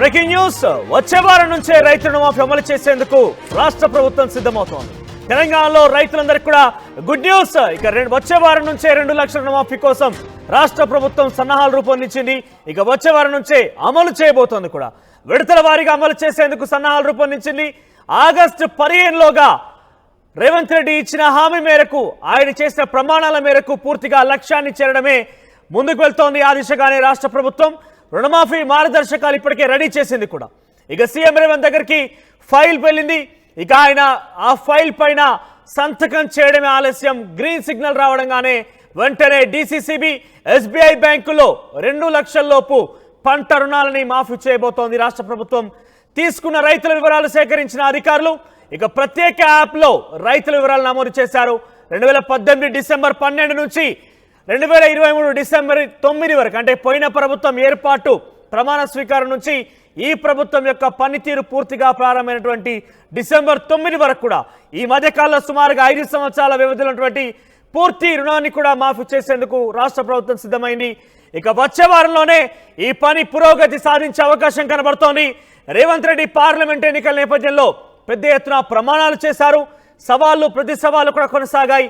Breaking news. వచ్చే వారం నుంచే రైతు రుణమాఫీ అమలు చేసేందుకు రాష్ట్ర ప్రభుత్వం సిద్ధమవుతోంది. తెలంగాణలో రైతులందరికీ కూడా గుడ్ న్యూస్. ఇక రెండు వచ్చే వారం నుంచే రెండు లక్షల రుణమాఫీ కోసం రాష్ట్ర ప్రభుత్వం సన్నాహాలు రూపొందించింది. ఇక వచ్చే వారం నుంచే అమలు చేయబోతోంది కూడా. విడతల వారీగా అమలు చేసేందుకు సన్నాహాలు రూపొందించింది. ఆగస్టు పదిహేనులోగా రేవంత్ రెడ్డి ఇచ్చిన హామీ మేరకు ఆయన చేసిన ప్రమాణాల మేరకు పూర్తిగా లక్ష్యాన్ని చేరడమే ముందుకు వెళ్తోంది. ఆ దిశగానే రాష్ట్ర ప్రభుత్వం రుణమాఫీ మార్గదర్శకాలు ఇప్పటికే రెడీ చేసింది కూడా. ఇక సీఎం రేవంత్ దగ్గరికి ఫైల్ వెళ్ళింది. ఇక ఆయన ఆ ఫైల్ పైన సంతకం చేయడమే ఆలస్యం. గ్రీన్ సిగ్నల్ రావడంగానే వెంటనే డిసిసిబి ఎస్బీఐ బ్యాంకులో రెండు లక్షల లోపు పంట రుణాలని మాఫీ చేయబోతోంది రాష్ట్ర ప్రభుత్వం. తీసుకున్న రైతుల వివరాలు సేకరించిన అధికారులు ఇక ప్రత్యేక యాప్లో రైతుల వివరాలు నమోదు చేశారు. రెండు వేల పద్దెనిమిది డిసెంబర్ పన్నెండు నుంచి రెండు వేల ఇరవై మూడు డిసెంబర్ తొమ్మిది వరకు అంటే పోయిన ప్రభుత్వం ఏర్పాటు ప్రమాణ స్వీకారం నుంచి ఈ ప్రభుత్వం యొక్క పనితీరు పూర్తిగా ప్రారంభమైనటువంటి డిసెంబర్ తొమ్మిది వరకు కూడా ఈ మధ్యకాలంలో సుమారుగా ఐదు సంవత్సరాల వ్యవధిలోటువంటి ఉన్నటువంటి పూర్తి రుణాన్ని కూడా మాఫీ చేసేందుకు రాష్ట్ర ప్రభుత్వం సిద్ధమైంది. ఇక వచ్చే వారంలోనే ఈ పని పురోగతి సాధించే అవకాశం కనబడుతోంది. రేవంత్ రెడ్డి పార్లమెంట్ ఎన్నికల నేపథ్యంలో పెద్ద ఎత్తున ప్రమాణాలు చేశారు. సవాళ్ళు ప్రతి సవాళ్ళు కూడా కొనసాగాయి.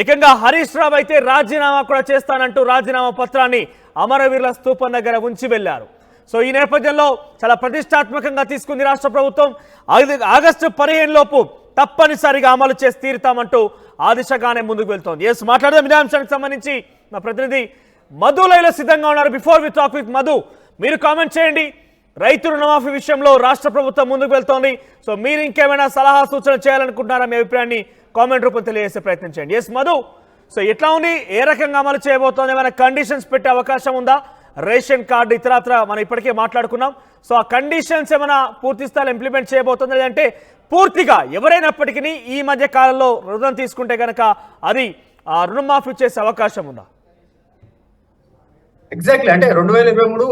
ఏకంగా హరీష్ రావు అయితే రాజీనామా కూడా చేస్తానంటూ రాజీనామా పత్రాన్ని అమరవీరుల స్థూపం దగ్గర ఉంచి వెళ్ళారు సో ఈ నేపథ్యంలో చాలా ప్రతిష్టాత్మకంగా తీసుకుంది రాష్ట్ర ప్రభుత్వం. ఆగస్టు పదిహేను లోపు తప్పనిసరిగా అమలు చేసి తీరుతామంటూ ఆ దిశగానే ముందుకు వెళ్తోంది. ఎస్ మాట్లాడదాం. ఇదే అంశానికి సంబంధించి మా ప్రతినిధి మధు లైలో సిద్ధంగా ఉన్నారు. Before we talk with Madhu మీరు కామెంట్ చేయండి. రైతు రుణమాఫీ విషయంలో రాష్ట్ర ప్రభుత్వం ముందుకు వెళ్తోంది. సో మీరు ఇంకేమైనా సలహా సూచన చేయాలనుకుంటున్నారా? మీ అభిప్రాయాన్ని కామెంట్ రూపం తెలియజేసే ప్రయత్నం చేయండి. ఎస్ మధు. సో ఎట్లా ఉంది? ఏ రకంగా అమలు చేయబోతోంది? ఏమైనా కండిషన్స్ పెట్టే అవకాశం ఉందా? రేషన్ కార్డు ఇతరత్ర మనం ఇప్పటికే మాట్లాడుకున్నాం. సో ఆ కండిషన్స్ ఏమైనా పూర్తి స్థాయిలో ఇంప్లిమెంట్ చేయబోతుంది? లేదంటే పూర్తిగా ఎవరైనప్పటికీ ఈ మధ్య కాలంలో రుణం తీసుకుంటే కనుక అది ఆ రుణమాఫీ చేసే అవకాశం ఉందా? ఎగ్జాక్ట్లీ అంటే రెండు వేల ఇరవై మూడు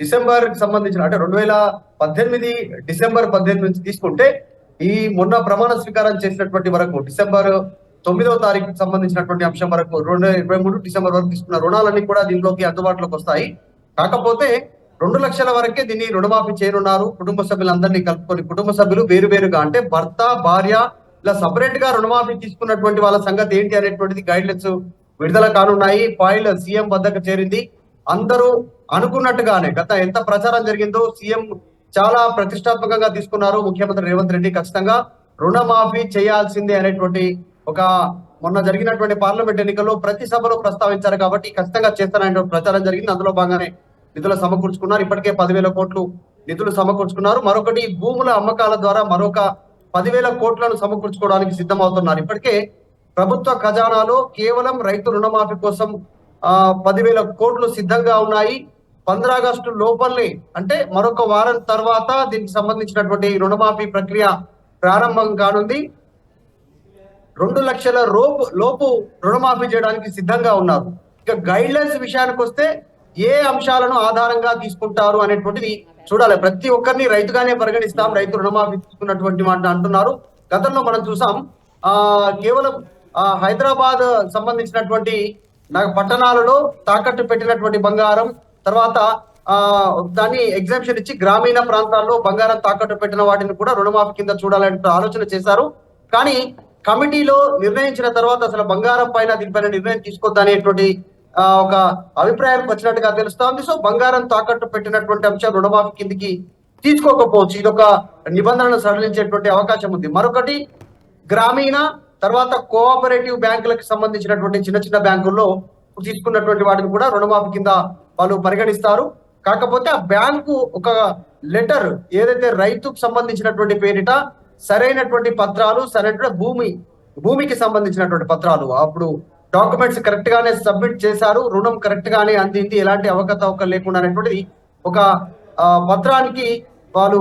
డిసెంబర్ సంబంధించిన అంటే రెండు వేల పద్దెనిమిది డిసెంబర్ పద్దెనిమిది నుంచి తీసుకుంటే ఈ మొన్న ప్రమాణ స్వీకారం చేసినటువంటి వరకు డిసెంబర్ తొమ్మిదవ తారీఖు సంబంధించినటువంటి అంశం వరకు రెండు వేల ఇరవై మూడు డిసెంబర్ వరకు తీసుకున్న రుణాలన్నీ కూడా దీనిలోకి అందుబాటులోకి వస్తాయి. కాకపోతే రెండు లక్షల వరకే దీన్ని రుణమాఫీ చేయనున్నారు కుటుంబ సభ్యులందరినీ కలుపుకొని. కుటుంబ సభ్యులు వేరు వేరుగా అంటే భర్త భార్య ఇలా సపరేట్గా రుణమాఫీ తీసుకున్నటువంటి వాళ్ళ సంగతి ఏంటి అనేటువంటిది గైడ్లైన్స్ విడుదల కానున్నాయి. ఫైల్ సీఎం వద్దకు చేరింది. అందరూ అనుకున్నట్టుగానే గత ఎంత ప్రచారం జరిగిందో సీఎం చాలా ప్రతిష్టాత్మకంగా తీసుకున్నారు. ముఖ్యమంత్రి రేవంత్ రెడ్డి ఖచ్చితంగా రుణమాఫీ చేయాల్సిందే అనేటువంటి ఒక మొన్న జరిగినటువంటి పార్లమెంట్ ఎన్నికల్లో ప్రతి సభలో ప్రస్తావించారు కాబట్టి ఖచ్చితంగా చేస్తారనే ప్రచారం జరిగింది. అందులో భాగంగానే నిధులు సమకూర్చుకున్నారు. ఇప్పటికే పదివేల కోట్లు నిధులు సమకూర్చుకున్నారు. మరొకటి భూముల అమ్మకాల ద్వారా మరొక పదివేల కోట్లను సమకూర్చుకోవడానికి సిద్ధమవుతున్నారు. ఇప్పటికే ప్రభుత్వ ఖజానాలో కేవలం రైతు రుణమాఫీ కోసం ఆ పదివేల కోట్లు సిద్ధంగా ఉన్నాయి. పంద్రా ఆగస్టు లోపలనే అంటే మరొక వారం తర్వాత దీనికి సంబంధించినటువంటి రుణమాఫీ ప్రక్రియ ప్రారంభం కానుంది. రెండు లక్షల రోపు లోపు రుణమాఫీ చేయడానికి సిద్ధంగా ఉన్నారు. ఇక గైడ్ లైన్స్ విషయానికి వస్తే ఏ అంశాలను ఆధారంగా తీసుకుంటారు అనేటువంటిది చూడాలి. ప్రతి ఒక్కరిని రైతుగానే పరిగణిస్తాం రైతు రుణమాఫీ తీసుకున్నటువంటి మాట అంటున్నారు. గతంలో మనం చూసాం ఆ కేవలం ఆ హైదరాబాద్ సంబంధించినటువంటి నాకు పట్టణాలలో తాకట్టు పెట్టినటువంటి బంగారం తర్వాత దాన్ని ఎగ్జామ్షన్ ఇచ్చి గ్రామీణ ప్రాంతాల్లో బంగారం తాకట్టు పెట్టిన వాటిని కూడా రుణమాఫీ కింద చూడాలని ఆలోచన చేశారు. కానీ కమిటీలో నిర్ణయించిన తర్వాత అసలు బంగారం పైన దీనిపైన నిర్ణయం తీసుకొద్దనేటువంటి ఒక అభిప్రాయానికి వచ్చినట్టుగా తెలుస్తోంది. సో బంగారం తాకట్టు పెట్టినటువంటి అంశం రుణమాఫీ కిందికి తీసుకోకపోవచ్చు. ఇది ఒక నిబంధనను సడలించేటువంటి అవకాశం ఉంది. మరొకటి గ్రామీణ తర్వాత కోఆపరేటివ్ బ్యాంకులకు సంబంధించినటువంటి చిన్న చిన్న బ్యాంకుల్లో తీసుకున్నటువంటి వాటిని కూడా రుణమాఫీ కింద వాళ్ళు పరిగణిస్తారు. కాకపోతే ఆ బ్యాంకు ఒక లెటర్ ఏదైతే రైతుకు సంబంధించినటువంటి పేరిట సరైనటువంటి పత్రాలు సరైన భూమి భూమికి సంబంధించినటువంటి పత్రాలు. అప్పుడు డాక్యుమెంట్స్ కరెక్ట్ గానే సబ్మిట్ చేశారు రుణం కరెక్ట్ గానే అందింది ఎలాంటి అవకతవకలు లేకుండా అనేటువంటిది ఒక పత్రానికి వాళ్ళు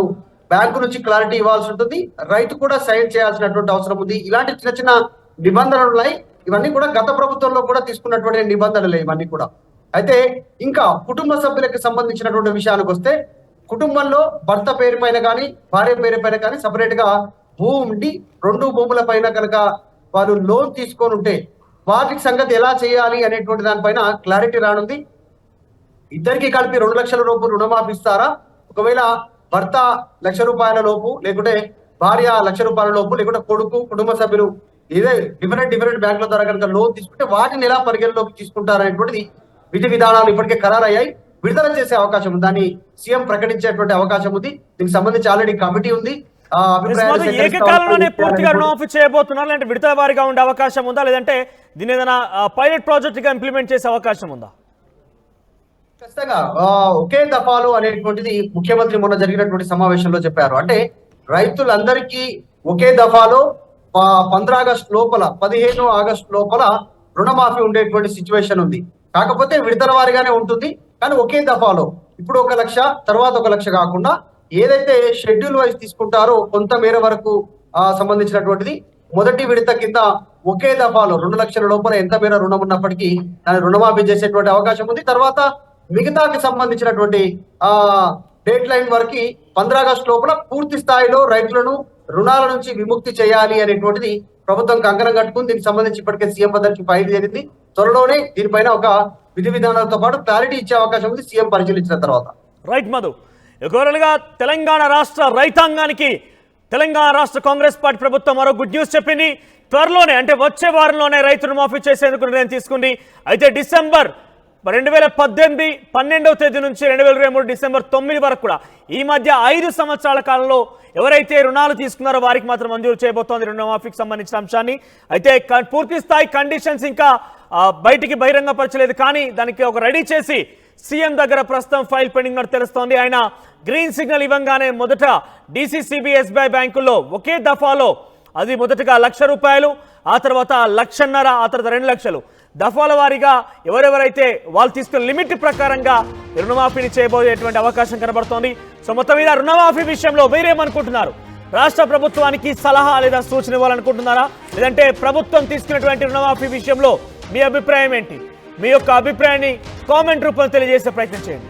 బ్యాంకు నుంచి క్లారిటీ ఇవ్వాల్సి ఉంటుంది. రైతు కూడా సైన్ చేయాల్సినటువంటి అవసరం ఉంది. ఇలాంటి చిన్న చిన్న నిబంధనలు ఉన్నాయి. ఇవన్నీ కూడా గత ప్రభుత్వంలో కూడా తీసుకున్నటువంటి నిబంధనలే ఇవన్నీ కూడా. అయితే ఇంకా కుటుంబ సభ్యులకు సంబంధించినటువంటి విషయానికి వస్తే కుటుంబంలో భర్త పేరు పైన కానీ భార్య పేరు పైన కానీ సపరేట్గా భూమి ఉండి రెండు భూముల పైన కనుక వారు లోన్ తీసుకొని ఉంటే వాటికి సంగతి ఎలా చేయాలి అనేటువంటి దానిపైన క్లారిటీ రానుంది. ఇద్దరికి కలిపి రెండు లక్షల లోపు రుణమాఫీ ఇస్తారా? ఒకవేళ భర్త లక్ష రూపాయల లోపు లేకుంటే భార్య లక్ష రూపాయల లోపు లేకుంటే కొడుకు కుటుంబ సభ్యులు ఇదే డిఫరెంట్ డిఫరెంట్ బ్యాంకుల ద్వారా కనుక లోన్ తీసుకుంటే వాటిని ఎలా పరిగణలోకి తీసుకుంటారనేటువంటిది విధి విధానాలు ఇప్పటికే ఖరారయ్యాయి. విడుదల చేసే అవకాశం ఉంది. దాన్ని సీఎం ప్రకటించేటువంటి అవకాశం ఉంది. దీనికి సంబంధించి ఆల్రెడీ కమిటీ ఉంది. ఏకకాలంలోనే. పూర్తిగా రుణమాఫీ చేయబోతున్నారు. లేదంటే విడతల వారీగా ఉండే అవకాశం ఉందా? లేదంటే దీని ఏదైనా పైలట్ ప్రాజెక్ట్గా ఇంప్లిమెంట్ చేసే అవకాశం ఉందా? ఖచ్చితంగా ఒకే దఫాలు అనేటువంటిది ముఖ్యమంత్రి మొన్న జరిగినటువంటి సమావేశంలో చెప్పారు. అంటే రైతులందరికీ ఒకే దఫాలో పంద్ర ఆగస్ట్ లోపల పదిహేను ఆగస్ట్ లోపల రుణమాఫీ ఉండేటువంటి సిచ్యువేషన్ ఉంది. కాకపోతే విడతల వారిగానే ఉంటుంది కానీ ఒకే దఫాలో. ఇప్పుడు ఒక లక్ష తర్వాత ఒక లక్ష కాకుండా ఏదైతే షెడ్యూల్ వైజ్ తీసుకుంటారో కొంత మేర వరకు సంబంధించినటువంటిది మొదటి విడత కింద ఒకే దఫాలో రెండు లక్షల లోపల ఎంత మేర రుణం ఉన్నప్పటికీ దాన్ని రుణమాఫీ చేసేటువంటి అవకాశం ఉంది. తర్వాత మిగతాకి సంబంధించినటువంటి ఆ డేట్ లైన్ వరకు పంద్రాగస్టు లోపల పూర్తి స్థాయిలో రైతులను రుణాల నుంచి విముక్తి చేయాలి అనేటువంటిది ప్రభుత్వం కంకణం కట్టుకుని దీనికి సంబంధించి ఇప్పటికే సీఎం పదవికి ఫైల్ జరిగింది త్వరలోనే దీనిపైన ఒక విధి విధానాలతో పాటు క్లారిటీ ఇచ్చే అవకాశం ఉంది సీఎం పరిశీలించిన తర్వాత. రైట్ మధు ఒకవేళగా తెలంగాణ రాష్ట్ర రైతాంగానికి తెలంగాణ రాష్ట్ర కాంగ్రెస్ పార్టీ ప్రభుత్వం మరో గుడ్ న్యూస్ చెప్పింది. త్వరలోనే అంటే వచ్చే వారంలోనే రైతును మాఫీ చేసేందుకు నిర్ణయం తీసుకుంది. అయితే డిసెంబర్ రెండు వేల పద్దెనిమిది పన్నెండవ తేదీ నుంచి రెండు వేల ఇరవై మూడు డిసెంబర్ తొమ్మిది వరకు కూడా ఈ మధ్య ఐదు సంవత్సరాల కాలంలో ఎవరైతే రుణాలు తీసుకున్నారో వారికి మాత్రం మంజూరు చేయబోతోంది రుణమాఫీకి సంబంధించిన అంశాన్ని. అయితే పూర్తి స్థాయి కండిషన్స్ ఇంకా బయటికి బహిరంగపరచలేదు. కానీ దానికి ఒక రెడీ చేసి సీఎం దగ్గర ప్రస్తుతం ఫైల్ పెండింగ్ ఉన్నట్టు తెలుస్తోంది. ఆయన గ్రీన్ సిగ్నల్ ఇవ్వగానే మొదట డిసిసిబి ఎస్బీఐ బ్యాంకుల్లో ఒకే దఫాలో అది మొదటగా లక్ష రూపాయలు ఆ తర్వాత లక్షన్నర ఆ తర్వాత రెండు లక్షలు. దఫాల వారీగా ఎవరెవరైతే వాళ్ళు తీసుకున్న లిమిట్ ప్రకారంగా రుణమాఫీని చేయబోయేటువంటి అవకాశం కనబడుతోంది. సో మొత్తం మీద రుణమాఫీ విషయంలో మీరేమనుకుంటున్నారు? రాష్ట్ర ప్రభుత్వానికి సలహా లేదా సూచన ఇవ్వాలనుకుంటున్నారా? లేదంటే ప్రభుత్వం తీసుకున్నటువంటి రుణమాఫీ విషయంలో మీ అభిప్రాయం ఏంటి? మీ యొక్క అభిప్రాయాన్ని కామెంట్ రూపంలో తెలియజేసే ప్రయత్నం చేయండి.